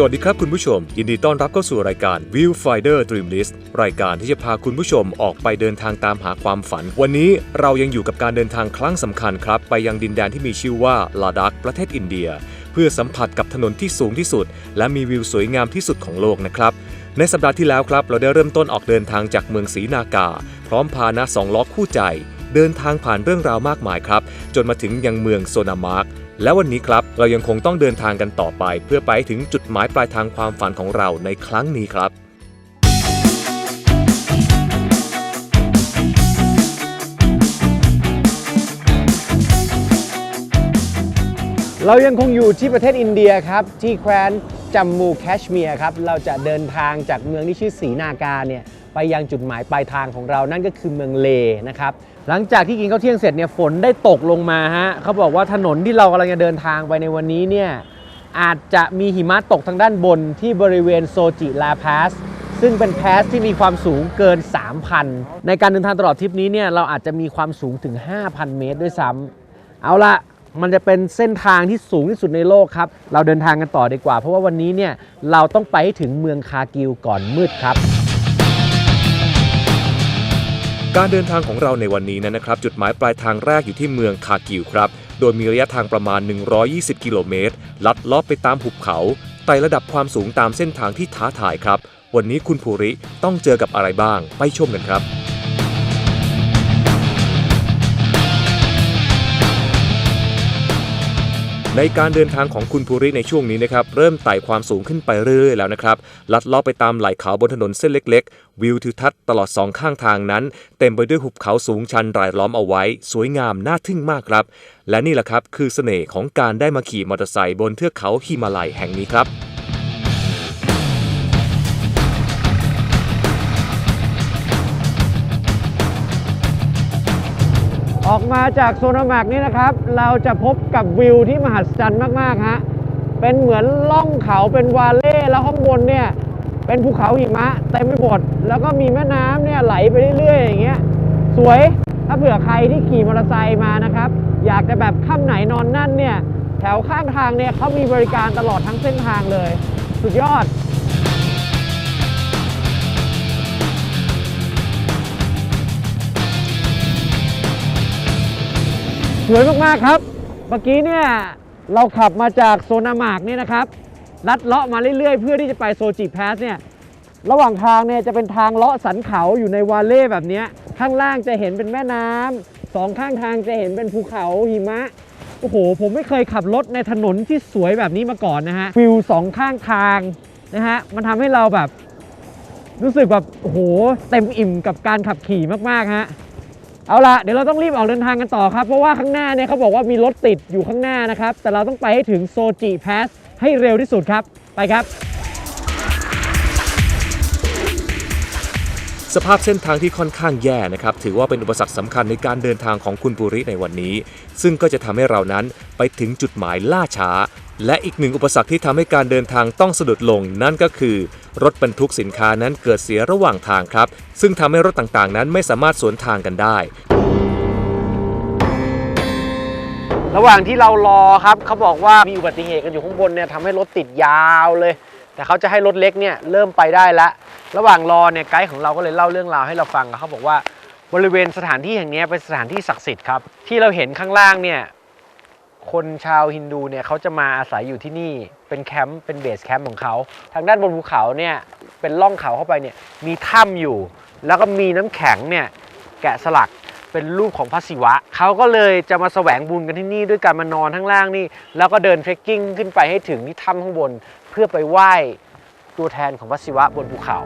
สวัสดีครับคุณผู้ชม ยินดีต้อนรับเข้าสู่รายการ Viewfinder Dream List รายการที่จะพาคุณผู้ชมออกไปเดินทางตามหาความฝัน วันนี้เรายังอยู่กับการเดินทางครั้งสำคัญครับ ไปยังดินแดนที่มีชื่อว่าลาดักประเทศอินเดีย เพื่อสัมผัสกับถนนที่สูงที่สุด และมีวิวสวยงามที่สุดของโลกนะครับในสัปดาห์ที่แล้วครับ เราได้เริ่มต้นออกเดินทางจากเมืองศรีนากา พร้อมพานะสองล้อคู่ใจ เดินทางผ่านเรื่องราวมากมายครับ จนมาถึงยังเมืองโซนามาร์กและวันนี้ครับ เรายังคงต้องเดินทางกันต่อไป เพื่อไปถึงจุดหมายปลายทางความฝันของเราในครั้งนี้ครับเรายังคงอยู่ที่ประเทศอินเดียครับ ที่แคว้นจัมมูแคชเมียร์ครับ เราจะเดินทางจากเมืองที่ชื่อศรีนากาเนี่ยไปยังจุดหมายปลายทางของเรานั่นก็คือเมืองเลนะครับ หลังจากที่กินข้าวเที่ยงเสร็จเนี่ยฝนได้ตกลงมาฮะเขาบอกว่าถนนที่เรากำลังจะเดินทางไปในวันนี้เนี่ยอาจจะมีหิมะตกทางด้านบนที่บริเวณโซจิลาพาสซึ่งเป็นแพสที่มีความสูงเกิน 3,000 ในการเดินทางตลอดทริปนี้เนี่ยเราอาจจะมีความสูงถึง 5,000 เมตรด้วยซ้ำเอาละมันจะเป็นเส้นทางที่สูงที่สุดในโลกครับ เราเดินทางกันต่อดีกว่า เพราะว่าวันนี้เนี่ยเราต้องไปให้ถึงเมืองคากิวก่อนมืดครับ การเดินทางของเราในวันนี้นะครับ จุดหมายปลายทางแรกอยู่ที่เมืองคากิวครับ โดยมีระยะทางประมาณ 120 กิโลเมตร ลัดลอบไปตามหุบเขาไต่ระดับความสูงตามเส้นทางที่ท้าทายครับ วันนี้คุณภูริต้องเจอกับอะไรบ้าง ไปชมกันครับ ในการเดินทางของคุณภูริในช่วงนี้นะครับเริ่มไต่ความสูงขึ้นไปเรื่อยๆแล้วนะครับลัดเลาะไปตามไหล่เขาบนถนนเส้นเล็ก ๆ วิวทิวทัศน์ตลอดสองข้างทางนั้น เต็มไปด้วยหุบเขาสูงชันรายล้อมเอาไว้ สวยงามน่าทึ่งมากครับ และนี่แหละครับคือเสน่ห์ของการได้มาขี่มอเตอร์ไซค์บนเทือกเขาฮิมาลัยแห่งนี้ครับ ออกมาจากโซนาแมกนี่นะครับ เราจะพบกับวิวที่มหัศจรรย์มากๆฮะเป็นเหมือนล่องเขาเป็นวาเล่แล้วข้างบนเนี่ย เป็นภูเขาหิมะเต็มไปหมดแล้วก็มีแม่น้ำเนี่ยไหลไปเรื่อยๆอย่างเงี้ยสวยถ้าเผื่อใครที่ขี่มอเตอร์ไซค์มานะครับ อยากจะแบบค่ำไหนนอนนั่นเนี่ย แถวข้างทางเนี่ยเขามีบริการตลอดทั้งเส้นทางเลย สุดยอด สวยมากๆครับ เมื่อกี้เนี่ยเราขับมาจากโซนามากเนี่ยนะครับลัดเลาะมาเรื่อยๆ เพื่อที่จะไปโซจิแพสเนี่ยระหว่างทางเนี่ยจะเป็นทางเลาะสันเขาอยู่ในวาเล่แบบนี้ข้างล่างจะเห็นเป็นแม่น้ำสองข้างทางจะเห็นเป็นภูเขาหิมะโอ้โห ผมไม่เคยขับรถในถนนที่สวยแบบนี้มาก่อนนะฮะวิวสองข้างทางนะฮะมันทำให้เราแบบ รู้สึกแบบโอ้โหเต็มอิ่มกับการขับขี่มากๆฮะ เอาละเดี๋ยวเราต้องรีบออกเดินทางกันต่อครับ เพราะว่าข้างหน้าเนี่ยเขาบอกว่ามีรถติดอยู่ข้างหน้านะครับ แต่เราต้องไปให้ถึงโซจิแพสให้เร็วที่สุดครับ ไปครับ สภาพเส้นทางที่ค่อนข้างแย่นะครับ ถือว่าเป็นอุปสรรคสำคัญในการเดินทางของคุณภูริในวันนี้ ซึ่งก็จะทำให้เรานั้นไปถึงจุดหมายล่าช้า และอีกหนึ่งอุปสรรคที่ทำให้การเดินทางต้องสะดุดลง นั่นก็คือ รถบรรทุกสินค้านั้นเกิดเสียระหว่างทางครับ ซึ่งทำให้รถต่างๆ นั้นไม่สามารถสวนทางกันได้ ระหว่างที่เรารอครับเขาบอกว่ามีอุบัติเหตุกันอยู่ข้างบนเนี่ยทำให้รถติดยาวเลย แต่เขาจะให้รถเล็กเนี่ยเริ่มไปได้แล้วระหว่างรอเนี่ยไกด์ของเราก็เลยเล่าเรื่องราวให้เราฟังเขาบอกว่าบริเวณสถานที่แห่งนี้เป็นสถานที่ศักดิ์สิทธิ์ครับที่เราเห็นข้างล่างเนี่ย คนชาวฮินดูเนี่ยเขาจะมาอาศัยอยู่ที่นี่เป็นแคมป์เป็นเบสแคมป์ของเขาทางด้านบนภูเขาเนี่ยเป็นล่องเขาเข้าไปเนี่ยมีถ้ำอยู่ แล้วก็มีน้ำแข็งเนี่ยแกะสลักเป็นรูปของพระศิวะ เขาก็เลยจะมาแสวงบุญกันที่นี่ด้วยการมานอนข้างล่างนี่ แล้วก็เดินเทรคกิ้งขึ้นไปให้ถึงที่ถ้ำข้างบน เพื่อไปไหว้ตัวแทนของพระศิวะบนภูเขา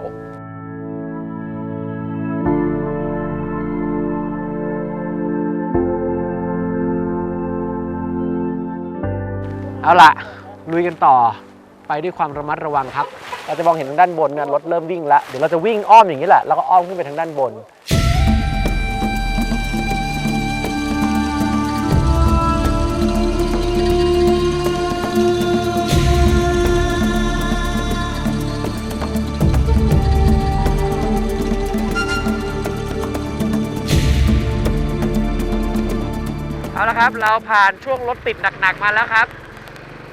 เอาละลุยกันต่อไปด้วยความระมัดระวังครับ เราจะมองเห็นทางด้านบนเนี่ยรถเริ่มวิ่งแล้ว เดี๋ยวเราจะวิ่งอ้อมอย่างนี้แหละ แล้วก็อ้อมขึ้นไปทางด้านบน เอาละครับ เราผ่านช่วงรถติดหนัก ๆ มาแล้วครับ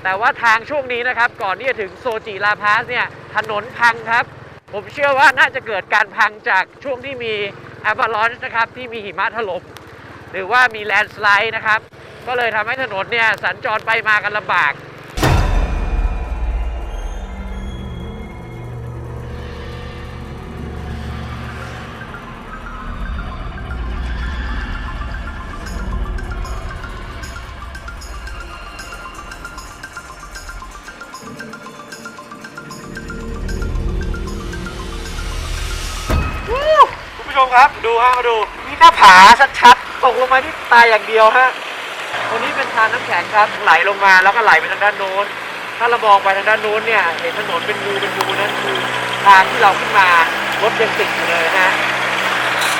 แต่ว่าทางช่วงนี้นะครับ ก่อนที่จะถึงโซจิลาพาสเนี่ยถนนพังครับ ผมเชื่อว่าน่าจะเกิดการพังจากช่วงที่มีแอฟ a ลอนนะครับที่มีหิมะถล่มหรือว่ามีแลนด์สไลด์นะครับ ก็เลยทำให้ถนนเนี่ยสัญจรไปมากันลำบาก มครับ ดูฮะมาดูนี่หน้าผาชัดๆตกลงมาที่ตายอย่างเดียวฮะตรงนี้เป็นทานน้ำแข็งครับไหลลงมาแล้วก็ไหลไปทางด้านโน้น ถ้าเรามองไปทางด้านโน้นเนี่ยเห็นถนนเป็นรูเป็นรูนั่นคือทางที่เราขึ้นมารถยังติดอยู่เลยนะฮะ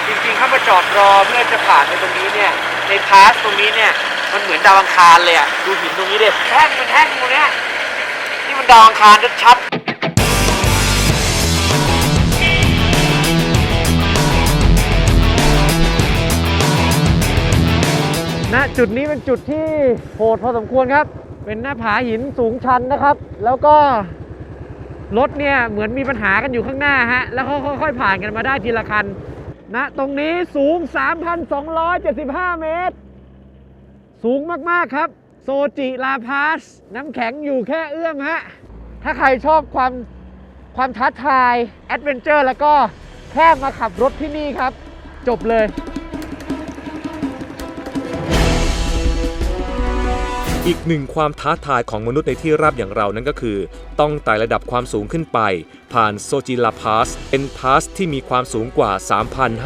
จริงๆถ้ามาจอดรอเพื่อจะผ่านไปตรงนี้เนี่ยในพาสตรงนี้เนี่ยมันเหมือนดาวอังคารเลยอะดูหินตรงนี้ดิแท่งเป็นแท่งตรงเนี้ยนี่มันดาวอังคารชัด ณจุดนี้เป็นจุดที่โหดพอสมควรครับ เป็นหน้าผาหินสูงชันนะครับ แล้วก็รถเนี่ยเหมือนมีปัญหากันอยู่ข้างหน้าฮะ แล้วเขาค่อยๆผ่านกันมาได้ทีละคันณตรงนี้สูง 3,275 เมตร สูงมากๆครับ โซจิลาพาส น้ำแข็งอยู่แค่เอื้อมฮะ ถ้าใครชอบความความท้าทาย แอดเวนเจอร์ แล้วก็แค่มาขับรถที่นี่ครับ จบเลย อีกหนึ่งความท้าทายของมนุษย์ในที่ราบอย่างเรานั่นก็คือ ต้องไต่ระดับความสูงขึ้นไป ผ่านโซจิลาพาสเป็นพาสที่มีความสูงกว่า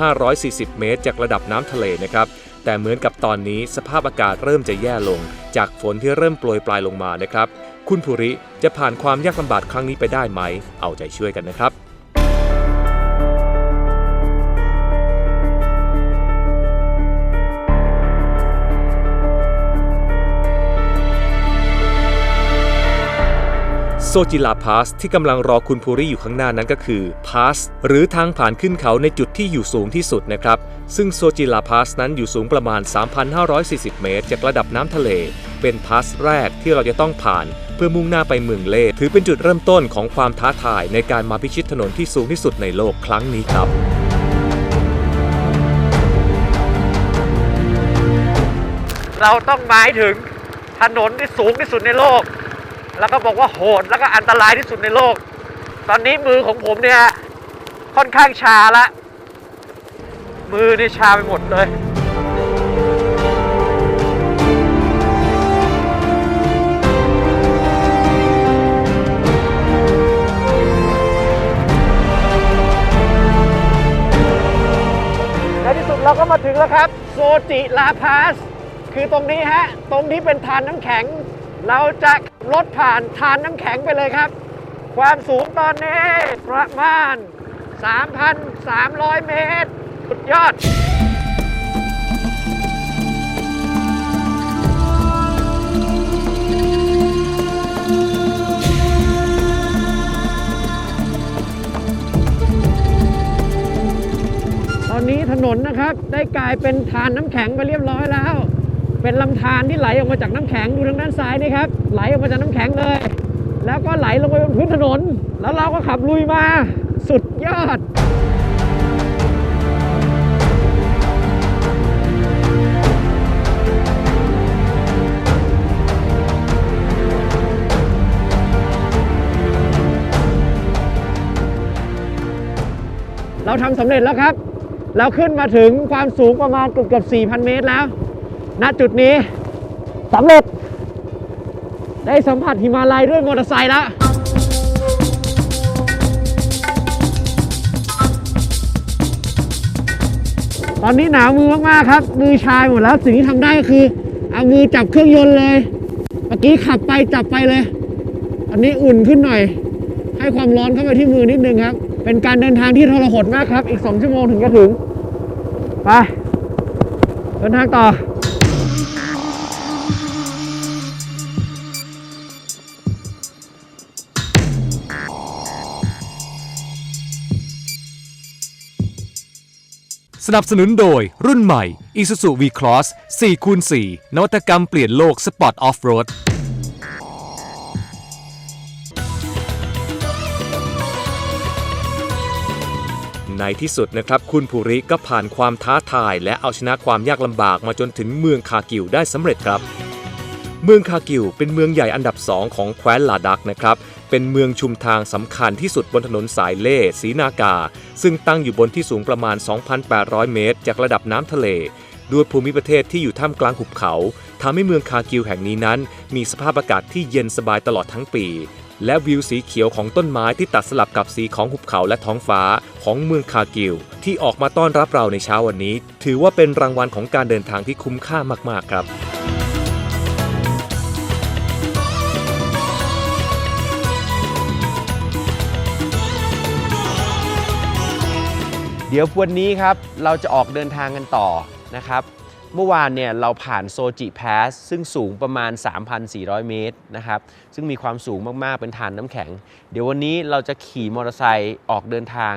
3,540 เมตร จากระดับน้ำทะเลนะครับ แต่เหมือนกับตอนนี้สภาพอากาศเริ่มจะแย่ลง จากฝนที่เริ่มโปรยปลายลงมานะครับ คุณภูริจะผ่านความยากลำบากครั้งนี้ไปได้ไหม เอาใจช่วยกันนะครับ โซจิลาพาสที่กำลังรอคุณภูริอยู่ข้างหน้านั้นก็คือพาสหรือทางผ่านขึ้นเขาในจุดที่อยู่สูงที่สุดนะครับ ซึ่งโซจิลาพาสนั้นอยู่สูงประมาณ 3,540 เมตร จากระดับน้ำทะเล เป็นพาสแรกที่เราจะต้องผ่านเพื่อมุ่งหน้าไปเมืองเล่ถือเป็นจุดเริ่มต้นของความท้าทายในการมาพิชิตถนนที่สูงที่สุดในโลกครั้งนี้ครับเราต้องหมายถึงถนนที่สูงที่สุดในโลก แล้วก็บอกว่าโหดแล้วก็อันตรายที่สุดในโลก ตอนนี้มือของผมเนี่ยค่อนข้างชาละ มือนี่ชาไปหมดเลยในที่สุดเราก็มาถึงแล้วครับ โซจิลาพาส คือตรงนี้ฮะ ตรงที่เป็นทานน้ำแข็ง เราจะ ลดผ่านทานน้ำแข็งไปเลยครับ ความสูงตอนนี้ประมาณ 3,300 เมตร สุดยอด ตอนนี้ถนนนะครับ ได้กลายเป็นทานน้ำแข็งไปเรียบร้อยแล้ว เป็นลำธารที่ไหลออกมาจากน้ำแข็งดูทางด้านซ้ายนี่ครับ ไหลออกมาจากน้ำแข็งเลย แล้วก็ไหลลงไปบนพื้นถนน แล้วเราก็ขับลุยมาสุดยอดเราทำสำเร็จแล้วครับ เราขึ้นมาถึงความสูงประมาณเกือบเกือบ4,000 เมตรแล้ว ณ จุดนี้สำเร็จ ได้สัมผัสหิมาลัยด้วยมอเตอร์ไซค์แล้วตอนนี้หนาวมือมากๆครับ มือชายหมดแล้วสิ่งที่ทำได้ก็คือ เอามือจับเครื่องยนต์เลย เมื่อกี้ขับไปจับไปเลย อันนี้อุ่นขึ้นหน่อย ให้ความร้อนเข้าไปที่มือนิดนึงครับ เป็นการเดินทางที่ทรหดมากครับ อีก 2 ชั่วโมงถึงจะถึง ไป เดินทางต่อ สนับสนุนโดยรุ่นใหม่ Isuzu V-Cross 4คูณ4นวัตกรรมเปลี่ยนโลก Sport Off-Road ในที่สุดนะครับ คุณภูริก็ผ่านความท้าทาย และเอาชนะความยากลำบากมาจนถึงเมืองคากิวได้สำเร็จครับ เมืองคากิวเป็นเมืองใหญ่อันดับ2ของแคว้นลาดักนะครับ เป็นเมืองชุมทางสำคัญที่สุดบนถนนสายเล่สีนากา ซึ่งตั้งอยู่บนที่สูงประมาณ 2,800 เมตร จากระดับน้ำทะเล ด้วยภูมิประเทศที่อยู่ท่ามกลางหุบเขาทำให้เมืองคากิวแห่งนี้นั้น มีสภาพอากาศที่เย็นสบายตลอดทั้งปี และวิวสีเขียวของต้นไม้ที่ตัดสลับกับสีของหุบเขาและท้องฟ้าของเมืองคากิว ที่ออกมาต้อนรับเราในเช้าวันนี้ ถือว่าเป็นรางวัลของการเดินทางที่คุ้มค่ามากๆครับ เดี๋ยววันนี้ครับเราจะออกเดินทางกันต่อนะครับ เมื่อวานเนี่ยเราผ่านโซจิแพสซึ่งสูงประมาณ 3,400 เมตรนะครับ ซึ่งมีความสูงมากๆเป็นฐานน้ำแข็ง เดี๋ยววันนี้เราจะขี่มอเตอร์ไซค์ออกเดินทาง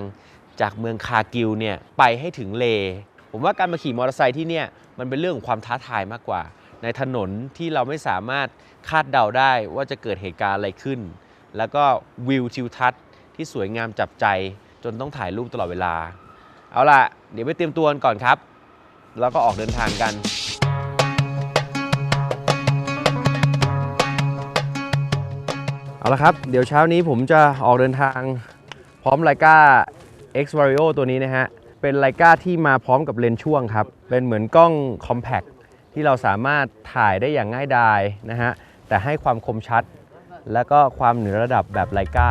จากเมืองคากิวเนี่ยไปให้ถึงเล ผมว่าการมาขี่มอเตอร์ไซค์ที่เนี่ยมันเป็นเรื่องของความท้าทายมากกว่า ในถนนที่เราไม่สามารถคาดเดาได้ว่าจะเกิดเหตุการณ์อะไรขึ้น แล้วก็วิวทิวทัศน์ที่สวยงามจับใจจนต้องถ่ายรูปตลอดเวลา เอาล่ะ เดี๋ยวไปเตรียมตัวกันก่อนครับ แล้วก็ออกเดินทางกัน เอาละครับ เดี๋ยวเช้านี้ผมจะออกเดินทาง พร้อมไลกา X Vario ตัวนี้นะฮะ เป็นไลกาที่มาพร้อมกับเลนส์ช่วงครับ เป็นเหมือนกล้อง Compact ที่เราสามารถถ่ายได้อย่างง่ายดายนะฮะ แต่ให้ความคมชัด แล้วก็ความเหนือระดับแบบไลกา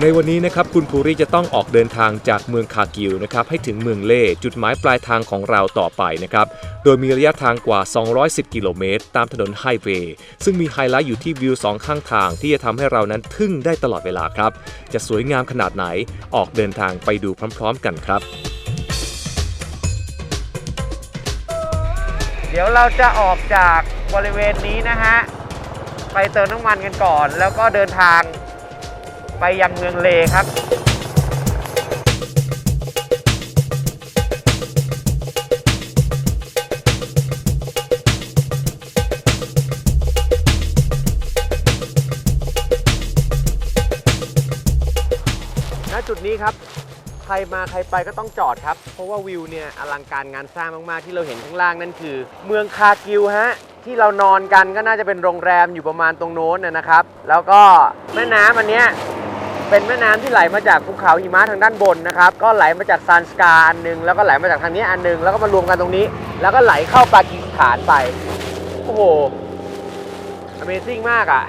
ในวันนี้นะครับคุณภูริจะต้องออกเดินทางจากเมืองคากิวนะครับให้ถึงเมืองเล่จุดหมายปลายทางของเราต่อไปนะครับโดยมีระยะทางกว่า 210 กิโลเมตร ตามถนนไฮเวย์ซึ่งมีไฮไลท์อยู่ที่วิวสองข้างทางที่จะทำให้เรานั้นทึ่งได้ตลอดเวลาครับ จะสวยงามขนาดไหนออกเดินทางไปดูพร้อม ๆ กันครับ เดี๋ยวเราจะออกจากบริเวณนี้นะฮะไปเติมน้ำมันกันก่อน แล้วก็เดินทาง ไปยังเมืองเลครับณจุดนี้ครับ ใครมาใครไปก็ต้องจอดครับ เพราะว่าวิวเนี่ยอลังการงานสร้างมาก ๆ ที่เราเห็นข้างล่างนั่นคือ เมืองคากิวฮะ ที่เรานอนกันก็น่าจะเป็นโรงแรมอยู่ประมาณตรงโน้นนะนะครับ แล้วก็แม่น้ำอันเนี้ย เป็นแม่น้ำที่ไหลมาจากภูเขาหิมะทางด้านบนนะครับ ก็ไหลมาจากซานสกาอันหนึง แล้วก็ไหลมาจากทางนี้อันหนึง แล้วก็มารวมกันตรงนี้ แล้วก็ไหลเข้าปากีสถานไป โอ้โห Amazing มากอะ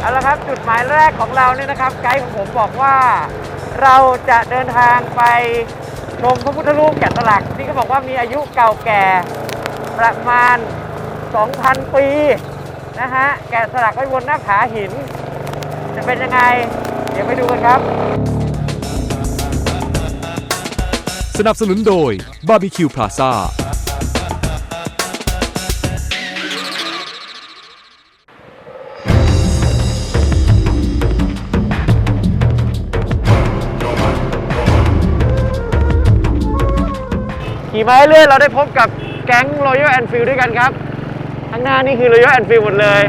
เอาละครับจุดหมายแรกของเราเนี่ยนะครับ ไกด์ของผมบอกว่า เราจะเดินทางไป ชมพระพุทธรูปแกะสลักที่เขาบอกว่ามีอายุเก่าแก่ประมาณ 2,000 ปีนะฮะแกะสลักไว้บนหน้าผาหิน จะเป็นยังไง เดี๋ยวไปดูกันครับ สนับสนุนโดยบาร์บีคิวพลาซ่า ขี่มาเรื่อยๆเราได้พบกับแก๊ง Royal Enfield ด้วยกันครับข้างหน้านี่คือ Royal Enfield หมดเลย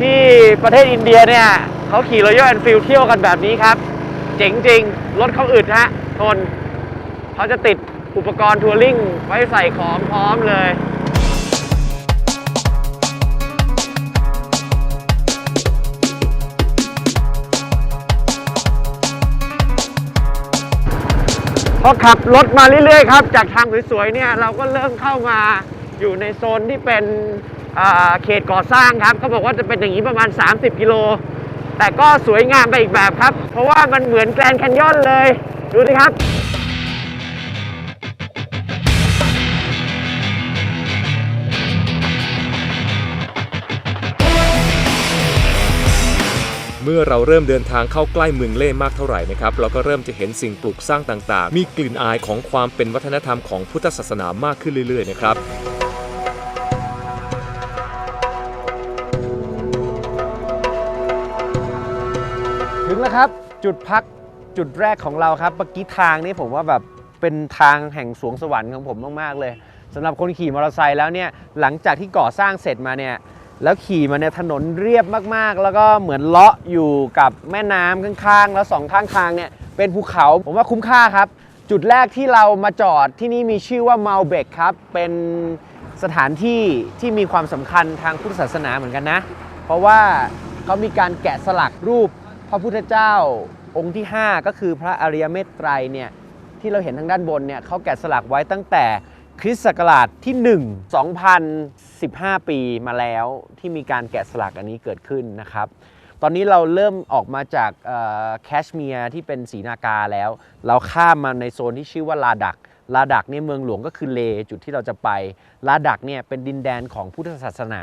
ที่ประเทศอินเดียเนี่ยเขาขี่ Royal Enfield เที่ยวกันแบบนี้ครับ เจ๋งจริงรถเขาอึดฮะทนเขาจะติดอุปกรณ์ทัวริงไว้ใส่ของพร้อมเลย พอขับรถมาเรื่อยๆครับ จากทางสวยๆเนี่ยเราก็เริ่มเข้ามาอยู่ในโซนที่เป็นเขตก่อสร้างครับเขาบอกว่าจะเป็นอย่างนี้ประมาณ 30 กิโล แต่ก็สวยงามไปอีกแบบครับ เพราะว่ามันเหมือนแกรนด์แคนยอนเลย ดูสิครับ เมื่อเราเริ่มเดินทางเข้าใกล้เมืองเล่มากเท่าไหร่นะครับเราก็เริ่มจะเห็นสิ่งปลูกสร้างต่างๆ มีกลิ่นอายของความเป็นวัฒนธรรมของพุทธศาสนามากขึ้นเรื่อยๆนะครับถึงแล้วครับจุดพักจุดแรกของเราครับเมื่อกี้ทางนี้ผมว่าแบบเป็นทางแห่งสวงสวรรค์ของผมมากๆเลยสำหรับคนขี่มอเตอร์ไซค์แล้วเนี่ยหลังจากที่ก่อสร้างเสร็จมาเนี่ย แล้วขี่มาเนี่ยถนนเรียบมากๆ แล้วก็เหมือนเลาะอยู่กับแม่น้ำข้างๆ แล้วสองข้างทางเนี่ยเป็นภูเขา ผมว่าคุ้มค่าครับ จุดแรกที่เรามาจอดที่นี่มีชื่อว่าเมาเบกครับ เป็นสถานที่ที่มีความสำคัญทางพุทธศาสนาเหมือนกันนะ เพราะว่าเขามีการแกะสลักรูปพระพุทธเจ้าองค์ที่ 5 ก็คือพระอริยเมตไตรเนี่ยที่เราเห็นทางด้านบนเนี่ยเขาแกะสลักไว้ตั้งแต่ คริสต์ศักราชที่ 1 2015 ปีมาแล้วที่มีการแกะสลักอันนี้เกิดขึ้นนะครับ ตอนนี้เราเริ่มออกมาจากแคชเมียร์ที่เป็นสีนากาแล้ว เราข้ามมาในโซนที่ชื่อว่าลาดักลาดักเนี่ยเมืองหลวงก็คือเลจุดที่เราจะไปลาดักเนี่ยเป็นดินแดนของพุทธศาสนา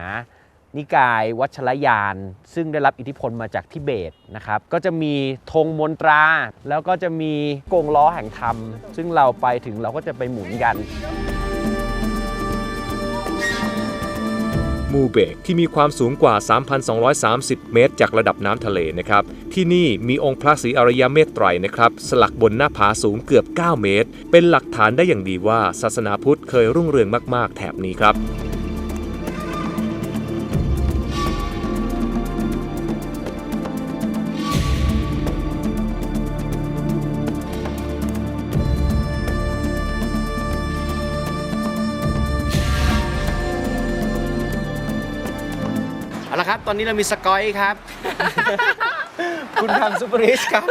นิกายวัชรยาน ซึ่งได้รับอิทธิพลมาจากทิเบตนะครับก็จะมีธงมนตรา แล้วก็จะมีกงล้อแห่งธรรม ซึ่งเราไปถึงเราก็จะไปหมุนกัน มูเบกที่มีความสูงกว่า 3,230 เมตร จากระดับน้ำทะเลนะครับ ที่นี่มีองค์พระศรีอริยเมตไตรนะครับ สลักบนหน้าผาสูงเกือบ 9 เมตร เป็นหลักฐานได้อย่างดีว่าศาสนาพุทธเคยรุ่งเรืองมาก ๆ แถบนี้ครับ นนี้เรามีสกอยครับ คุณทำซูเปอร์ริชครับ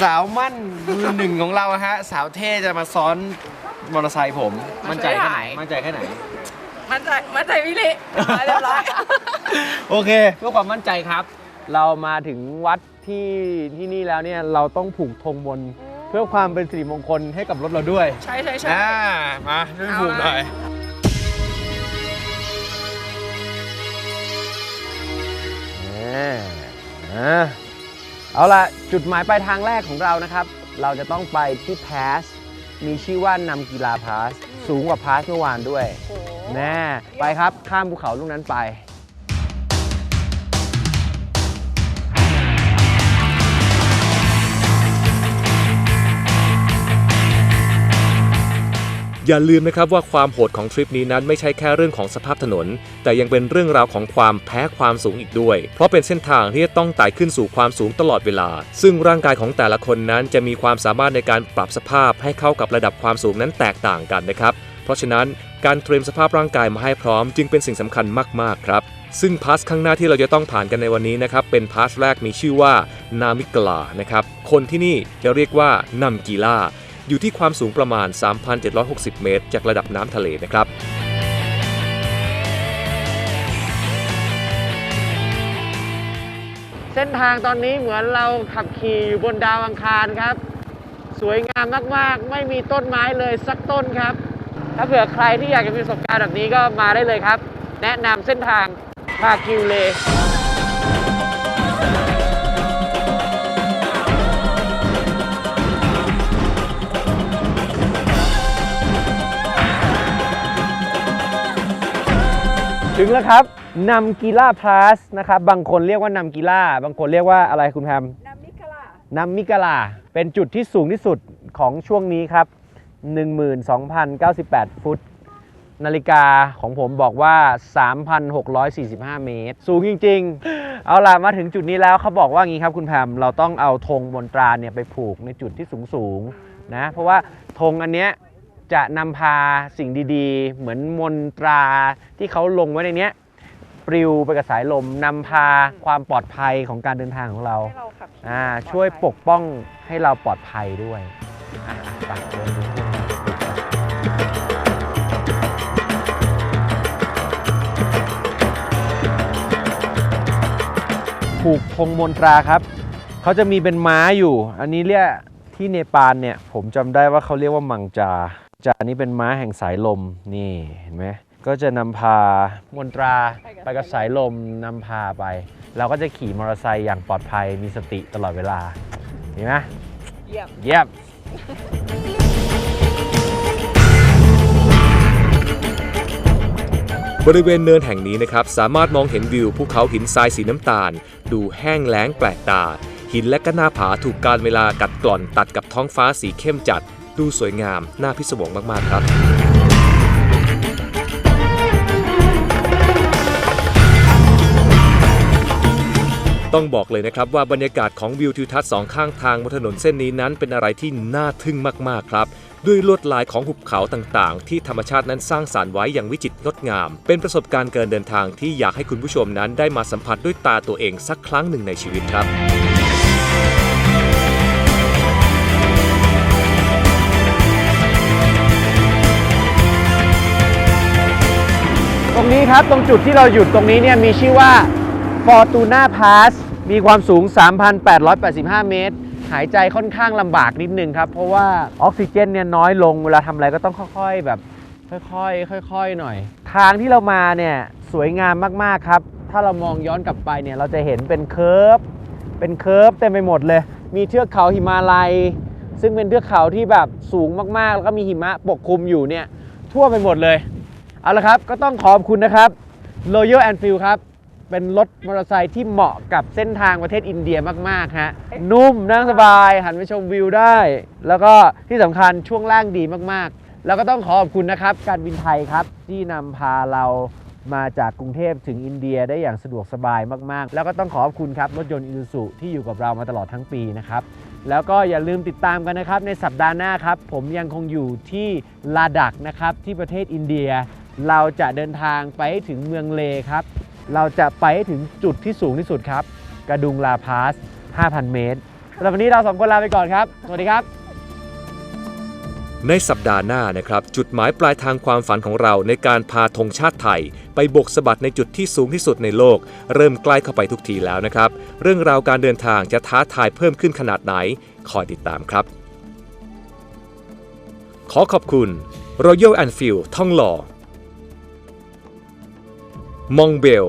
สาวมั่นมือหนึ่งของเราฮะ สาวเท่จะมาซ้อนมอเตอร์ไซค์ผม มั่นใจแค่ไหน มั่นใจแค่ไหน มั่นใจมั่นใจพี่ลิเรียบร้อย โอเคเพื่อความมั่นใจครับ เรามาถึงวัดที่ที่นี่แล้วเนี่ยเราต้องผูกธงบน เพื่อความเป็นสิริมงคลให้กับรถเราด้วยใช่ใช่ใช่ อ่ามาช่วยผูกหน่อย อ่าอ่าเอาละจุดหมายปลายทางแรกของเรานะครับ เราจะต้องไปที่พาสมีชื่อว่านำกีฬาพาสสูงกว่าพาสเมื่อวานด้วย โอ้โห แน่ ไปครับ ข้ามภูเขาลูกนั้นไป อย่าลืมนะครับว่าความโหดของทริปนี้นั้นไม่ใช่แค่เรื่องของสภาพถนน แต่ยังเป็นเรื่องราวของความแพ้ความสูงอีกด้วย เพราะเป็นเส้นทางที่จะต้องไต่ขึ้นสู่ความสูงตลอดเวลา ซึ่งร่างกายของแต่ละคนนั้นจะมีความสามารถในการปรับสภาพให้เข้ากับระดับความสูงนั้นแตกต่างกันนะครับ เพราะฉะนั้นการเตรียมสภาพร่างกายมาให้พร้อม จึงเป็นสิ่งสำคัญมากๆครับซึ่งพาสข้างหน้าที่เราจะต้องผ่านกันในวันนี้นะครับ เป็นพาสแรกมีชื่อว่านามิกลานะครับ คนที่นี่จะเรียกว่านัมกีลา อยู่ที่ความสูงประมาณ 3,760 เมตร จากระดับน้ำทะเลนะครับเส้นทางตอนนี้เหมือนเราขับขี่อยู่บนดาวอังคารครับ สวยงามมากๆ ไม่มีต้นไม้เลยสักต้นครับ ถ้าเผื่อใครที่อยากจะมีประสบการณ์แบบนี้ก็มาได้เลยครับ แนะนำเส้นทางพาคิวเล ถึงแล้วครับนำกีฬาพลัสนะครับ บางคนเรียกว่านำกีฬาบางคนเรียกว่าอะไรคุณแพมน้ำมิกลานำมิกาลา เป็นจุดที่สูงที่สุดของช่วงนี้ครับ 12,098 ฟุต นาฬิกาของผมบอกว่า 3,645 เมตร สูงจริง ๆ เอาล่ะ มาถึงจุดนี้แล้วเขาบอกว่างี้ครับคุณแพมเราต้องเอาธงมนตราเนี่ยไปผูกในจุดที่สูงๆนะเพราะว่าธงอันเนี้ย จะนำพาสิ่งดีๆ เหมือนมนตราที่เขาลงไว้ในเนี้ยปลิวไปกับสายลมนำพาความปลอดภัยของการเดินทางของเราให้เราขับขี่อ่าปลอดภัช่วยปกป้องให้เราปลอดภัยด้วยอะไปเดินดูผูกธงมนตราครับ เขาจะมีเป็นม้าอยู่ อันนี้เรียกที่เนปาลเนี่ย ผมจำได้ว่าเขาเรียกว่ามังจา จานี่เป็นม้าแห่งสายลมนี่เห็นไหมก็จะนำพามนตราไปกับสายลมนำพาไป เราก็จะขี่มอเตอร์ไซค์อย่างปลอดภัยมีสติตลอดเวลาเห็นไหมเยี่ยมเยี่ยมบริเวณเนินแห่งนี้นะครับ สามารถมองเห็นวิวภูเขาหินทรายสีน้ำตาล ดูแห้งแล้งแปลกตา หินและก็หน้าผาถูกการเวลากัดกร่อนตัดกับท้องฟ้าสีเข้มจัด ดูสวยงามน่าพิศวงมาก ๆ ครับ ต้องบอกเลยนะครับว่าบรรยากาศของวิวทิวทัศน์สองข้างทางบนถนนเส้นนี้นั้นเป็นอะไรที่น่าทึ่งมากๆครับด้วยลวดลายของหุบเขาต่างๆ ที่ธรรมชาตินั้นสร้างสารรค์ไว้อย่างวิจิตรงดงาม เป็นประสบการณ์การเดินทางที่อยากให้คุณผู้ชมนั้นได้มาสัมผัสด้วยตาตัวเองสักครั้งหนึ่งในชีวิตครับ รงนี้ครับตรงจุดที่เราหยุดตรงนี้เนี่ยมีชื่อว่า Fortuna Pass มีความสูง 3,885 เมตร หายใจค่อนข้างลำบากนิดนึงครับ เพราะว่าออกซิเจนเนี่ยน้อยลงเวลาทำอะไรก็ต้องค่อย ๆ แบบค่อยๆค่อย ๆ หน่อย ทางที่เรามาเนี่ยสวยงามมาก ๆ ครับ ถ้าเรามองย้อนกลับไปเนี่ยเราจะเห็นเป็นเคิร์ฟเป็นเคิร์ฟเต็มไปหมดเลย มีเทือกเขาหิมาลัย ซึ่งเป็นเทือกเขาที่แบบสูงมากๆ แล้วก็มีหิมะปกคลุมอยู่เนี่ยทั่วไปหมดเลย เอาละครับก็ต้องขอบคุณนะครับ Royal Enfield ครับ เป็นรถมอเตอร์ไซค์ที่เหมาะกับเส้นทางประเทศอินเดียมากๆฮะนุ่มนั่งสบาย หันไปชมวิวได้ แล้วก็ที่สำคัญช่วงล่างดีมากๆ แล้วก็ต้องขอขอบคุณนะครับ การบินไทยครับ ที่นำพาเรามาจากกรุงเทพถึงอินเดียได้อย่างสะดวกสบายมากๆ แล้วก็ต้องขอขอบคุณครับ รถยนต์อิซูซุที่อยู่กับเรามาตลอดทั้งปีนะครับ แล้วก็อย่าลืมติดตามกันนะครับ ในสัปดาห์หน้าครับ ผมยังคงอยู่ที่ลาดักนะครับที่ประเทศอินเดีย เราจะเดินทางไปถึงเมืองเลครับ เราจะไปถึงจุดที่สูงที่สุดครับ กระดุงลาพาส 5,000 เมตรสำหรับวันนี้เราสองคนลาไปก่อนครับ สวัสดีครับ ในสัปดาห์หน้านะครับ จุดหมายปลายทางความฝันของเราในการพาธงชาติไทย ไปบกสะบัดในจุดที่สูงที่สุดในโลก เริ่มใกล้เข้าไปทุกทีแล้วนะครับ เรื่องราวการเดินทางจะท้าทายเพิ่มขึ้นขนาดไหน คอยติดตามครับ ขอขอบคุณ Royal Enfield ท่องหล่อ มองเบล